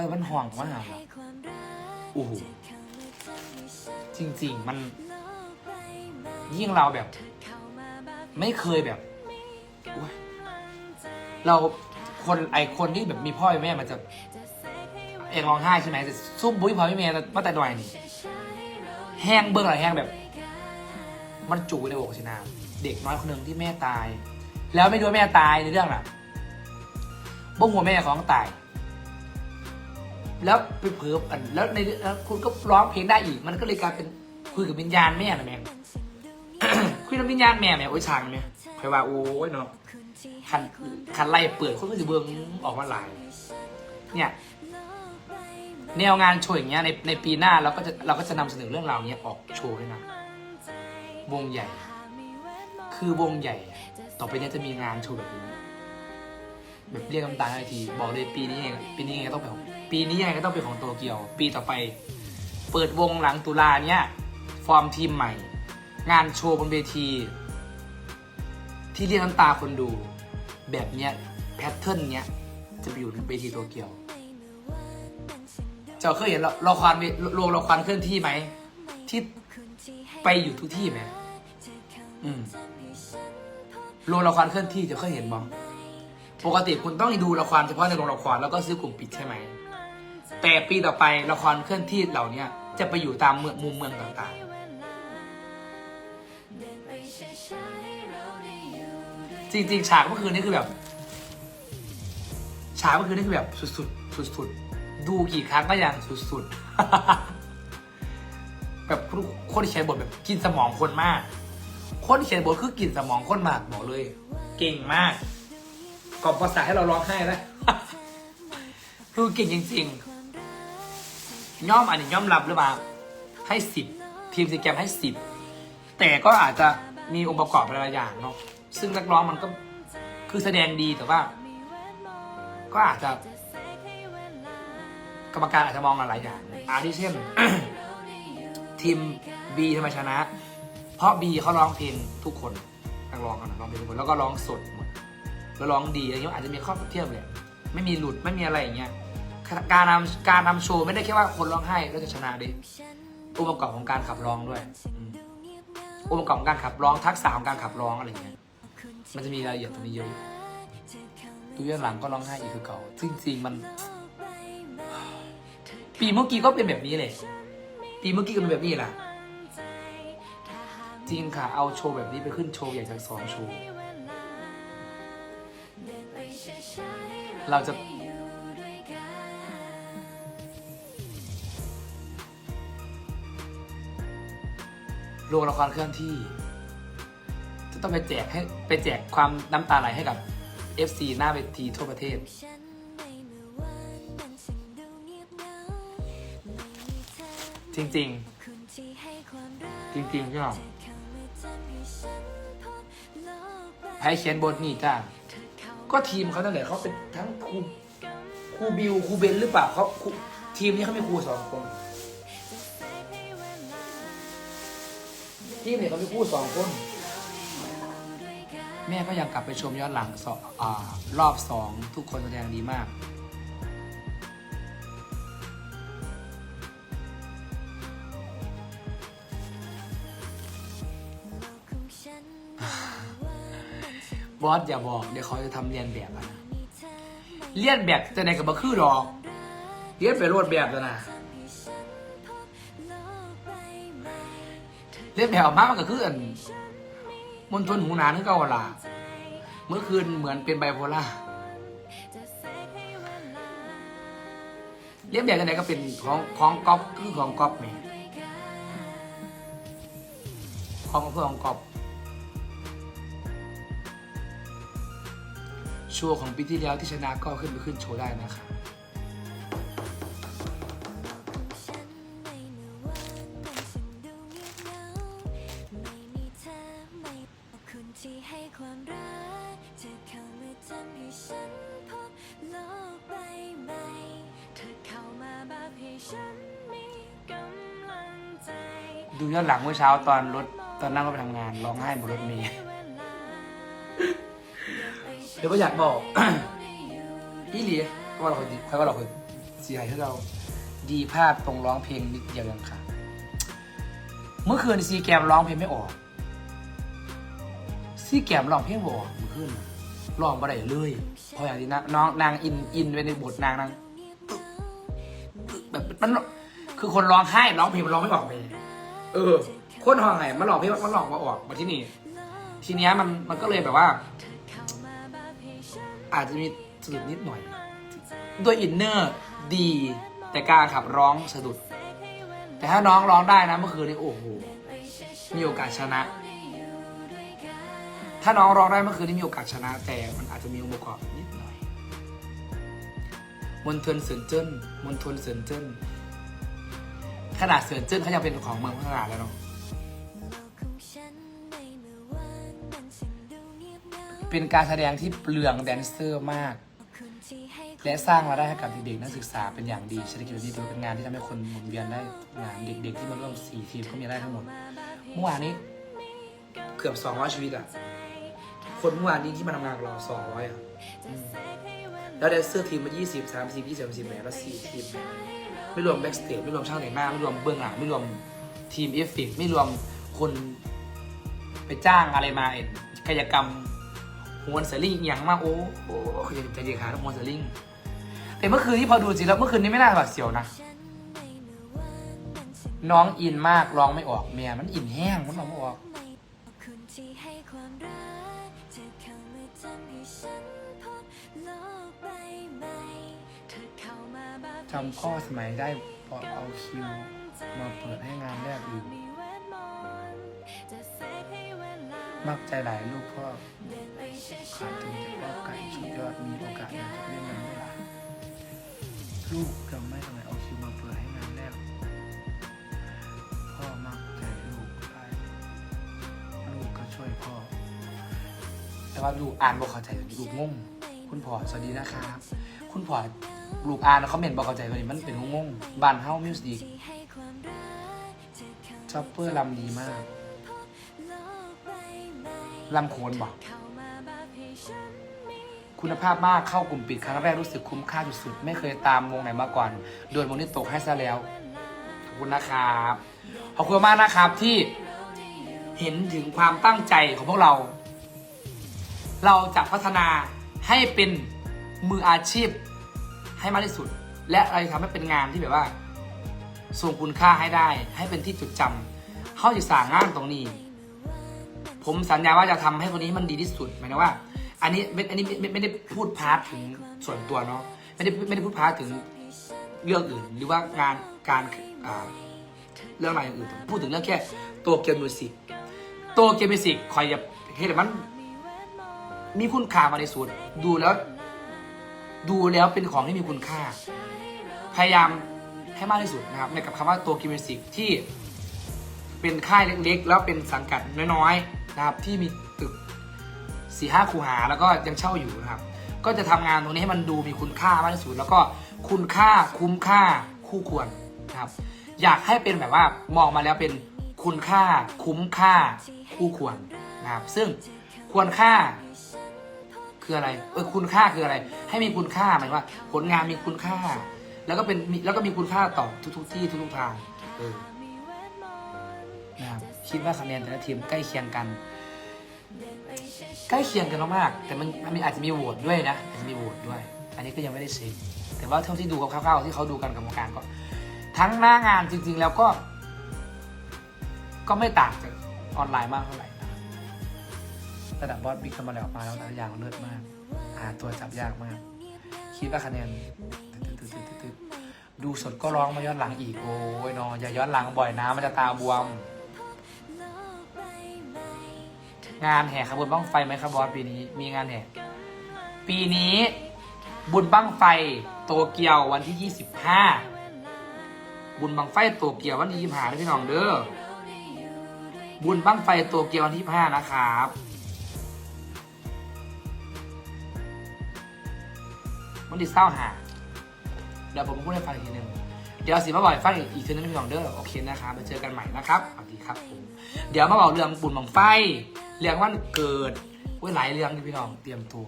อยมันห่วงมากอะโอ้โหจริง ๆ มัน ยิ่งเราแบบ ไม่เคยแบบโอ๊ยเราคนไอคนที่แบบมีพ่อมีแม่มันจะ เองร้องไห้ใช่ไหมจะซุ่มบุ้ยพ่อพี่แม่มาแต่หน่อยนี่แห้งเบิ้งอะไรแห้งแบบ มันจูในอกสินะเด็กน้อยคนหนึ่งที่แม่ตาย แล้วไม่รู้ว่าแม่ตายในเรื่องน่ะบ่หัวแม่ของตาย แล้วไปเพิ่มอันแล้วในแล้วคุณก็ร้องเพลงได้อีก มันก็เลยกลายเป็นคุยกับวิญญาณแม่นะแม่คุยกับวิญญาณแม่แม่โอ้ยช่างแม่ใครว่าโอ้ยเนาะคันคันไล่เปิดคนก็จะเบิ้งออกมาหลาย เนี่ยแนวงานโชว์อย่างเงี้ยในในปีหน้าเราก็จะเราก็จะนำเสนอเรื่องราวเนี้ยออกโชว์ด้วยนะวงใหญ่ คือวงใหญ่ ต่อไปเนี้ยจะมีงานโชว์แบบนี้ แบบเรียกน้ำตาไอที บอกเลยปีนี้ยังไงปีนี้ยังไงก็ต้องเป็นของปีนี้ยังไงก็ต้องเป็นของโตเกียว ปีต่อไป เปิดวงหลังตุลาเนี้ยฟอร์มทีมใหม่ งานโชว์บนเวที ที่เรียกน้ำตาคนดู แบบเนี้ยแพทเทิร์นเนี้ยจะไปอยู่ในเวทีโตเกียวเจ้าเคยเห็นละครเวโรงละครเคลื่อนที่ไหมที่ไปอยู่ทุกที่ไหมอืมโรงละครเคลื่อนที่จะเคยเห็นบ้าง ปกติคุณต้องดูละครเฉพาะในโรงละครแล้วก็ซื้อกลุ่มปิดใช่ไหม แต่ปีต่อไปละครเคลื่อนที่เหล่านี้จะไปอยู่ตามเมืองมุมเมืองต่างๆ จริงๆ ฉากเมื่อคืนนี่คือแบบ ฉากเมื่อคืนนี่คือแบบสุดๆสุดๆดูกี่ครั้งก็ยังสุดๆ แบบคนที่เขียนบทแบบกินสมองคนมาก คนที่เขียนบทคือกินสมองคนมากบอกเลย เก่งมาก กล่อมประสาทให้เราร้องไห้แล้วคือเก่งจริงๆย่อมอันนี้ย่อมรับหรือเปล่าให้สิบทีมซีแกมให้สิบแต่ก็อาจจะมีองค์ประกอบหลายอย่างเนาะซึ่งนักร้องมันก็คือแสดงดีแต่ว่า ก็อาจจะ กรรมการอาจจะมองหลายอย่างอาทิเช่นทีม B ทำไมชนะ เพราะ B เขาร้องเพลงทุกคนนักร้องกันร้องเพลงทุกคนแล้วก็ร้องสดหมด แล้วร้องดีอะไรเงี้ยอาจจะมีข้อเทียบเลยไม่มีหลุดไม่มีอะไรอย่างเงี้ยการนำการนำโชว์ไม่ได้แค่ว่าคนร้องไห้แล้วจะชนะดิองค์ประกอบของการขับร้องด้วยอืมองค์ประกอบของการขับร้องทักษะของการขับร้องอะไรเงี้ยมันจะมีรายละเอียดตรงนี้เยอะดูย้อนหลังก็ร้องไห้อีกคือเก่าจริงๆมัน ปีเมื่อกี้ก็เป็นแบบนี้เลยปีเมื่อกี้ก็เป็นแบบนี้แหละจริงค่ะเอาโชว์แบบนี้ไปขึ้นโชว์ใหญ่จากสองโชว์ เราจะ โรงละครเคลื่อนที่ จะต้องไปแจกให้ไปแจกความน้ำตาไหลให้กับ FC หน้าเวทีทั่วประเทศ จริง ๆ จริงๆพี่น้องใครเขียนบทนี่จ้า ก็ทีมเขานั่นแหละเขาเป็นทั้งครูครูบิวครูเบนหรือเปล่าเขาครูทีมนี้เขามีครูสองคนทีมเนี่ยเขามีครูสองคน แม่ก็ยังกลับไปชมย้อนหลังสองอารอบสองทุกคนแสดงดีมาก บอสอย่าบอกเดี๋ยวเขาจะทำเรียนแบบอะนะเรียนแบบจะไหนกับบัคือหรอกเรียนไปรวดแบบแล้วนะเรียนแบบออกมามันก็คืออันมณฑลหูหนานคือเก่าล่ะเมื่อคืนเหมือนเป็นไบโพล่าเรียนแบบจะไหนก็เป็นของของก๊อปคือของก๊อปแหม่ของเพื่อของก๊อป ชัว์ของปีที่แล้วที่ชนะก็ขึ้นไปขึ้นโชว์ได้นะครับที่ให้ความรักจะเข้ามาทำให้ฉันพบโลกใบใหม่เธอเข้ามาแบบให้ฉันมีกำลังใจ ดูย้อนหลังเมื่อเช้าตอนรถตอนนั่งรถไปทำงานร้องไห้บนรถเมล์ เดี๋ยวก็อยากบอกพี่หลีเขาว่าเราคนดีเขาว่าเราคนเสียให้เราดีพลาดตรงร้องเพลงนิดเดียวยังค่ะ เมื่อคืนซีแกมร้องเพลงไม่ออก ซีแกมร้องเพลงบ่ออกเมื่อคืนร้องบ่ได้เลยเพราะอย่างที่นะน้องนางอินอินไปในบทนางนางแบบมันคือคนร้องไห้ร้องเพลงมันร้องไม่ออกเลยเออ คนห้องไงมันร้องเพลงมันร้องมาออกมาที่นี่ ทีเนี้ยมันมันก็เลยแบบว่า อาจจะมีสะดุดนิดหน่อยด้วยอินเนอร์ดี แต่การขับร้องสะดุด แต่ถ้าน้องร้องได้นะเมื่อคืนนี้โอ้โหมีโอกาสชนะ ถ้าน้องร้องได้เมื่อคืนนี้มีโอกาสชนะ แต่มันอาจจะมีองค์ประกอบนิดหน่อยมนทนเสินเจิ้นมนทนเสินเจิ้นขนาดเสินเจิ้นเขายังเป็นของเมืองพัฒนาแล้วเนาะ เป็นการแสดงที่เปลืองแดนเซอร์มาก และสร้างรายได้ให้กับเด็กๆนักศึกษาเป็นอย่างดีเศรษฐกิจแบบนี้ถือเป็นงานที่ทำให้คนหมุนเวียนได้งานเด็ก ๆ ที่มาร่วมสี่ทีมก็มีได้ทั้งหมดเมื่อวานนี้เกือบ200ชีวิตอะคนเมื่อวานนี้ที่มาทำงานกับเรา200อะอืมแล้วแดนเซอร์ทีมมา20 30 20 30แหมแล้ว4ทีมไม่รวมแบ็กสเตจไม่รวมช่างแต่งหน้าไม่รวมเบื้องหลังไม่รวมทีมเอฟเฟกต์ไม่รวมคนไปจ้างอะไรมาเอ็นกายกรรม มวนเซอร์ลิงอย่างมากโอ้โหใจเย็นขาทั้งมวนเซอร์ลิงแต่เมื่อคืนที่พอดูจริงแล้วเมื่อคืนนี้ไม่น่าหวาดเสียวนะน้องอินมากร้องไม่ออกเมียมันอินแห้งมันร้องไม่ออกทำข้ามาแบบจำพ่อสมัยได้พอเอาคิว มาเปิดให้งานแรกอยู่ มักใจหลายลูกพ่อขาดๆถึงจะพ่อไก่สุดยอดมีโอกาสอยากจะเล่นมันเวลาลูกจำไม่ทำไมเอาคิวมาเปิดให้งานแรกพ่อมักใจลูกหลายลูกก็ช่วยพ่อ แต่ว่าลูกอ่านบอกเข้าใจลูกงงคุณพ่อสวัสดีนะครับ คุณพ่อลูกอ่านเขาเมนบอกเข้าใจเลยมันเป็นงงบ้านเฮ้ามิวสิกที่ให้ความรักเธอเข้าชอปเปอร์ลำดีมาก ลำโคนบอกเข้ามาแบบให้ฉันมีคุณภาพมากเข้ากลุ่มปิดครั้งแรกรู้สึกคุ้มค่าสุดๆ ไม่เคยตามวงไหนมาก่อน โดนวงนี้ตกให้ซะแล้ว ขอบคุณนะครับ ขอบคุณมากนะครับที่เห็นถึงความตั้งใจของพวกเรา เราจะพัฒนาให้เป็นมืออาชีพให้มากที่สุด และเราจะทำให้เป็นงานที่แบบว่าส่งคุณค่าให้ได้ ให้เป็นที่จดจำเข้าจะสร้างงานตรงนี้ ผมสัญญาว่าจะทำให้คนนี้มันดีที่สุดหมายถึงว่า อันนี้ไม่อันนี้ไม่ไม่ได้พูดพาร์ทถึงส่วนตัวเนาะไม่ได้ไม่ได้พูดพาร์ทถึงเรื่องอื่น หรือว่างานการอ่าเรื่องอะไรอย่างอื่นพูดถึงเรื่องแค่ตัวเกมมิวสิกตัวเกมมิวสิกคอยจะเห็นมัน มีคุณค่ามาในสุดดูแล้ว ดูแล้วเป็นของที่มีคุณค่า พยายามให้มากที่สุดนะครับในกับคำว่าตัวเกมมิวสิกที่เป็นค่ายเล็กๆ แล้วเป็นสังกัดน้อยๆ นะครับที่มีตึกสี่ห้าคูหาแล้วก็ยังเช่าอยู่นะครับ ก็จะทำงานตรงนี้ให้มันดูมีคุณค่ามากที่สุด แล้วก็คุณค่าคุ้มค่าคู่ควรนะครับ อยากให้เป็นแบบว่ามองมาแล้วเป็นคุณค่าคุ้มค่าคู่ควรนะครับ ซึ่งควรค่าคืออะไรเออคุณค่าคืออะไร ให้มีคุณค่าหมายว่า ผลงานมีคุณค่า แล้วก็เป็นแล้วก็มีคุณค่าต่อทุกๆที่ทุกๆทางเออนะครับ คิดว่าคะแนนแต่ละทีมใกล้เคียงกัน ใกล้เคียงกันมากๆแต่มันมันมีอาจจะมีโหวตด้วยนะอาจจะมีโหวตด้วย อันนี้ก็ยังไม่ได้เช็คแต่ว่าเท่าที่ดูคร่าวๆที่เขาดูกันกับกรรมการก็ ทั้งหน้างานจริง ๆ แล้วก็ ก็ไม่ต่างจากออนไลน์มากเท่าไหร่นะระดับบอสบิ๊กคามาแล้วมาแล้วนะอย่างเลิศมากหาตัวจับยากมาก คิดว่าคะแนนดูสดก็ร้องมาย้อนหลังอีกโอ้ยเนอะอย่าย้อนหลังบ่อยนะมันจะตาบวม งานแห่ขบวนบ้างไฟไหมครับบอสปีนี้ มีงานแห่ ปีนี้บุญบ้างไฟโตเกียววันที่ 25 บุญบ้างไฟโตเกียววันที่25นะพี่น้องเด้อบุญบ้างไฟโตเกียววันที่25นะครับวันที่เศร้าหาเดี๋ยวผมพูดให้ฟังอีกทีหนึ่งเดี๋ยวสิมาบอกฟังอีกอีกทีนึงพี่น้องเด้อโอเคนะครับมาเจอกันใหม่นะครับสวัสดีครับผมเดี๋ยวมาบอกเรื่องบุญบังไฟ เรื่องวันเกิดเว้ยหลายเรื่องที่พี่น้องเตรียมตัว